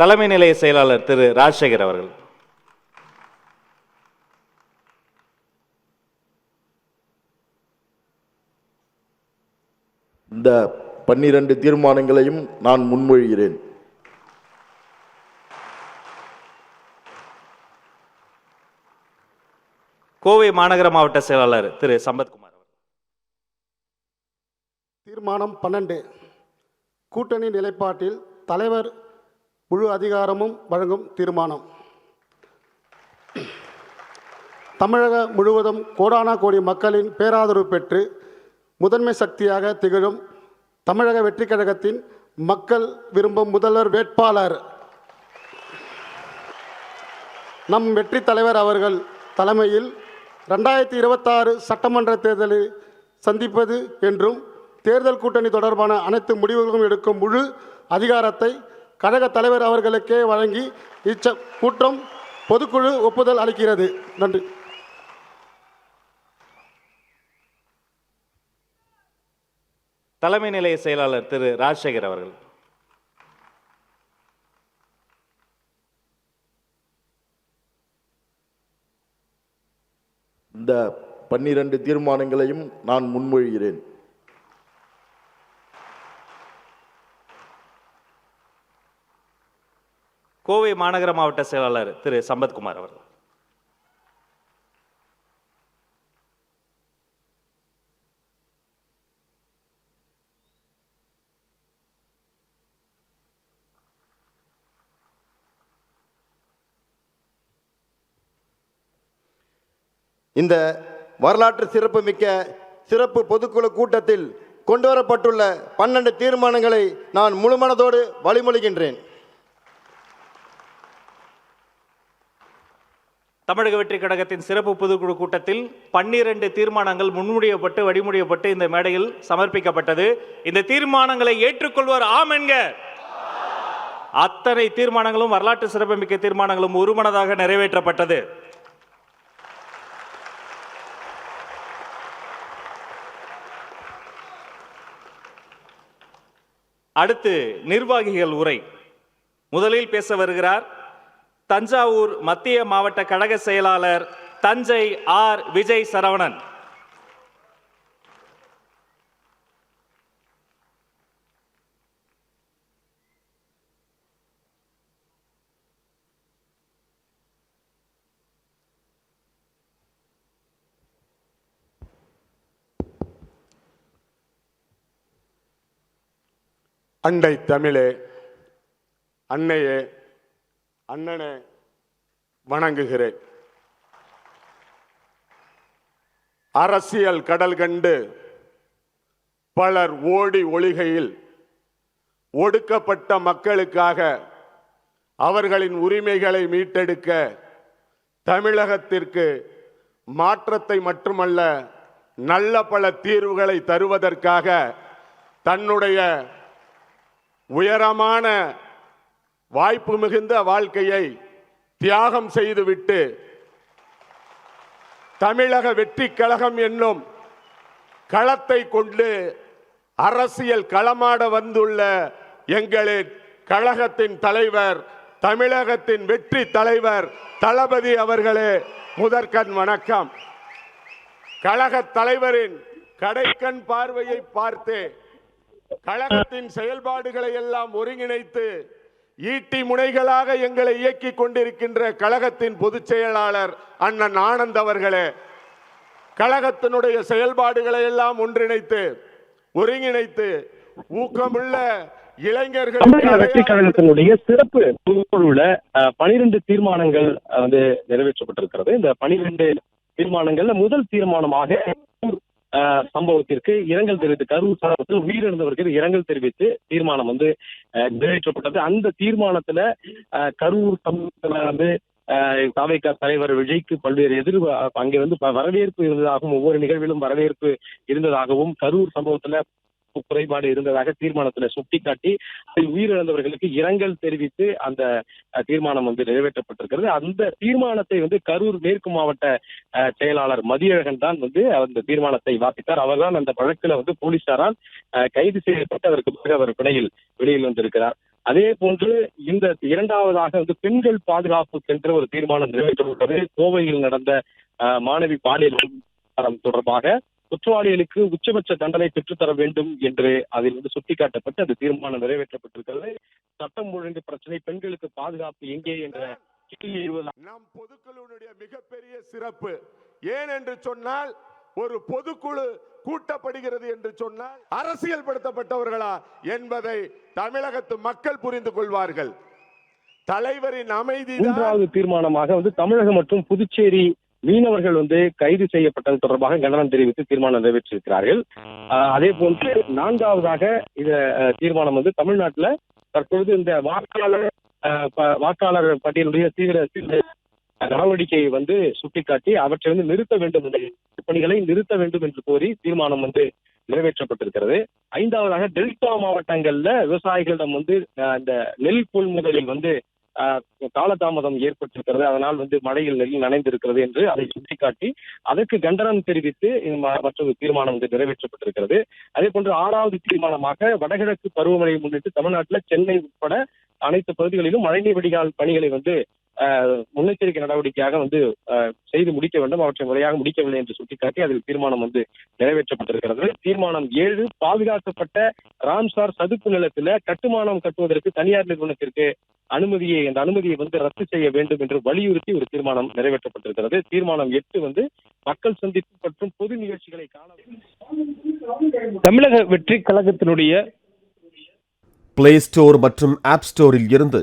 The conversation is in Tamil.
தலைமை நிலைய செயலாளர் திரு ராஜசேகர் அவர்கள். இந்த பன்னிரண்டு தீர்மானங்களையும் நான் முன்மொழிகிறேன். கோவை மாநகர மாவட்ட செயலாளர் திரு சம்பத்குமார் அவர்கள். தீர்மானம் பன்னெண்டு. கூட்டணி நிலைப்பாட்டில் தலைவர் முழு அதிகாரமும் வழங்கும் தீர்மானம். தமிழக முழுவதும் கோடானா கோடி மக்களின் பேராதரவு பெற்று முதன்மை சக்தியாக திகழும் தமிழக வெற்றி கழகத்தின் மக்கள் விரும்பும் முதல்வர் வேட்பாளர். நம் வெற்றி தலைவர் அவர்கள் தலைமையில் ரெண்டாயிரத்தி இருபத்தாறு சட்டமன்ற தேர்தலை சந்திப்பது என்றும் தேர்தல் கூட்டணி தொடர்பான அனைத்து முடிவுகளும் எடுக்கும் முழு அதிகாரத்தை கழக தலைவர் அவர்களுக்கே வழங்கி இச்ச கூட்டம் பொதுக்குழு ஒப்புதல் அளிக்கிறது. நன்றி. தலைமை நிலைய செயலாளர் திரு ராஜசேகர் அவர்கள். இந்த பன்னிரண்டு தீர்மானங்களையும் நான் முன்மொழிகிறேன். கோவை மாநகர மாவட்ட செயலாளர் திரு சம்பத்குமார் அவர்கள். இந்த வரலாற்று சிறப்புமிக்க சிறப்பு பொதுக்குழு கூட்டத்தில் கொண்டுவரப்பட்டுள்ள பன்னெண்டு தீர்மானங்களை நான் முழுமனதோடு வழிமொழிகின்றேன். தமிழக வெற்றி கழகத்தின் சிறப்பு பொதுக்குழு கூட்டத்தில் பன்னிரண்டு தீர்மானங்கள் முன்மொழியப்பட்டு வழிமொழியப்பட்டு இந்த மேடையில் சமர்ப்பிக்கப்பட்டது. இந்த தீர்மானங்களை ஏற்றுக்கொள்வார் ஆம் என்க. அத்தனை தீர்மானங்களும் வரலாற்று சிறப்புமிக்க தீர்மானங்களும் ஒருமனதாக நிறைவேற்றப்பட்டது. அடுத்து நிர்வாகிகள் உரை. முதலில் பேச வருகிறார் தஞ்சாவூர் மத்திய மாவட்ட கழக செயலாளர் தஞ்சை ஆர். விஜய் சரவணன் அண்டை தமிழே அன்னையே அண்ணனை வணங்குகிறேன். அரசியல் கடல் கண்டு பலர் ஓடி ஒளிகையில் ஒடுக்கப்பட்ட மக்களுக்காக அவர்களின் உரிமைகளை மீட்டெடுக்க தமிழகத்திற்கு மாற்றத்தை மட்டுமல்ல நல்ல பல தீர்வுகளை தருவதற்காக தன்னுடைய உயரமான வாய்ப்பு மிகுந்த வாழ்க்கையை தியாகம் செய்துவிட்டு தமிழக வெற்றி கழகம் என்னும் களத்தை கொண்டு அரசியல் களமாட வந்துள்ள எங்களின் கழகத்தின் தலைவர் தமிழகத்தின் வெற்றி தலைவர் தளபதி அவர்களே முதற்கண் வணக்கம். கழக தலைவரின் கடைக்கண் பார்வையை பார்த்து கழகத்தின் செயல்பாடுகளை எல்லாம் ஒருங்கிணைத்து ஈட்டி முனைகளாக எங்களை இயக்கிக் கொண்டிருக்கின்ற கழகத்தின் பொதுச் செயலாளர் அண்ணன் ஆனந்த் அவர்களே கழகத்தினுடைய செயல்பாடுகளை எல்லாம் ஒன்றிணைத்து ஒருங்கிணைத்து ஊக்கமுள்ள இளைஞர்கள் வெற்றி கழகத்தினுடைய சிறப்பு பொதுக்குழுல பனிரெண்டு தீர்மானங்கள் வந்து நிறைவேற்றப்பட்டிருக்கிறது. இந்த பனிரெண்டு தீர்மானங்கள்ல முதல் தீர்மானமாக சம்பவத்திற்கு இரங்கல் தெரிவித்து கரூர் சம்பவத்தில் உயிரிழந்தவர்கள் இரங்கல் தெரிவித்து தீர்மானம் வந்து அஹ், நிறைவேற்றப்பட்டது. அந்த தீர்மானத்துல கரூர் சம்பவத்துல வந்து தாவேக்கா தலைவர் விஜய்க்கு பல்வேறு எதிர் அங்கே வந்து வரவேற்பு இருந்ததாகவும் ஒவ்வொரு நிகழ்விலும் வரவேற்பு இருந்ததாகவும் கரூர் சம்பவத்துல குறைபாடு இருந்ததாக தீர்மானத்துல சுட்டிக்காட்டி அதில் உயிரிழந்தவர்களுக்கு இரங்கல் தெரிவித்து அந்த தீர்மானம் வந்து நிறைவேற்றப்பட்டிருக்கிறது. அந்த தீர்மானத்தை வந்து கரூர் மேற்கு மாவட்ட செயலாளர் மதியழகன் தான் வந்து அந்த தீர்மானத்தை வாசித்தார். அவர்தான் அந்த வழக்குல வந்து போலீசாரால் அஹ், கைது செய்யப்பட்டு அதற்கு பிறகு அவர் பிணையில் வெளியில் வந்திருக்கிறார். அதே போன்று இந்த இரண்டாவதாக வந்து பெண்கள் பாதுகாப்புக்கென்று ஒரு தீர்மானம் நிறைவேற்றப்பட்டது. கோவையில் நடந்த அஹ், மாணவி பாலியல் தொடர்பாக குற்றவாளிகளுக்கு உச்சபட்ச தண்டனை பெற்றுத்தர வேண்டும் என்று அதில் வந்து சுட்டிக்காட்டப்பட்டு அந்த தீர்மானம் நிறைவேற்றப்பட்டிருக்கிறது. சட்டம் ஒழுங்கு பிரச்சனை பெண்களுக்கு பாதுகாப்பு எங்கே என்ற நம் பொதுக்குழுவினுடைய மிகப்பெரிய சிறப்பு ஏன் என்று சொன்னால் ஒரு பொதுக்குழு கூட்டப்படுகிறது என்று சொன்னால் அரசியல் படுத்தப்பட்டவர்களா என்பதை தமிழகத்து மக்கள் புரிந்து கொள்வார்கள். தலைவரின் அமைதி மூன்றாவது தீர்மானமாக வந்து தமிழகம் மற்றும் புதுச்சேரி மீனவர்கள் வந்து கைது செய்யப்பட்டது தொடர்பாக கண்டனம் தெரிவித்து தீர்மானம் நிறைவேற்றியிருக்கிறார்கள். அதே போன்று நான்காவதாக இந்த தீர்மானம் வந்து தமிழ்நாட்டுல தற்பொழுது இந்த வாக்காளர் வாக்காளர் பட்டியலுடைய தீவிர நடவடிக்கையை வந்து சுட்டிக்காட்டி அவற்றை வந்து நிறுத்த வேண்டும் என்ற பணிகளை நிறுத்த வேண்டும் என்று கோரி தீர்மானம் வந்து நிறைவேற்றப்பட்டிருக்கிறது. ஐந்தாவதாக டெல்டா மாவட்டங்கள்ல விவசாயிகளிடம் வந்து இந்த நெல் கொள்முதலில் வந்து காலதாமதம் ஏற்பட்டிருக்கிறது. அதனால் வந்து மழையில் நெல் நனைந்திருக்கிறது என்று அதை சுட்டிக்காட்டி அதற்கு கண்டனம் தெரிவித்து இந்த ம- மற்றொரு தீர்மானம் வந்து நிறைவேற்றப்பட்டிருக்கிறது. அதே போன்று ஆறாவது தீர்மானமாக வடகிழக்கு பருவமழையை முன்னிட்டு தமிழ்நாட்டில் சென்னை உட்பட அனைத்து பகுதிகளிலும் மழைநீர் வடிகால் பணிகளை வந்து முன்னெச்சரிக்கை நடவடிக்கையாக வந்து ஆஹ், செய்து முடிக்க வேண்டும் அவற்றை முறையாக முடிக்கவில்லை என்று சுட்டிக்காட்டி அதில் தீர்மானம் வந்து நிறைவேற்றப்பட்டிருக்கிறது. தீர்மானம் ஏழு பாதுகாக்கப்பட்ட ராம்சார் சதுப்பு நிலத்துல கட்டுமானம் கட்டுவதற்கு தனியார் நிறுவனத்திற்கு அனுமதியை அந்த அனுமதியை வந்து ரத்து செய்ய வேண்டும் என்று வலியுறுத்தி ஒரு தீர்மானம் நிறைவேற்றப்பட்டிருக்கிறது. தீர்மானம் எட்டு வந்து மக்கள் சந்திப்பு மற்றும் பொது நிகழ்ச்சிகளை காண தமிழக வெற்றி கழகத்தினுடைய பிளே ஸ்டோர் மற்றும் ஆப் ஸ்டோரில் இருந்து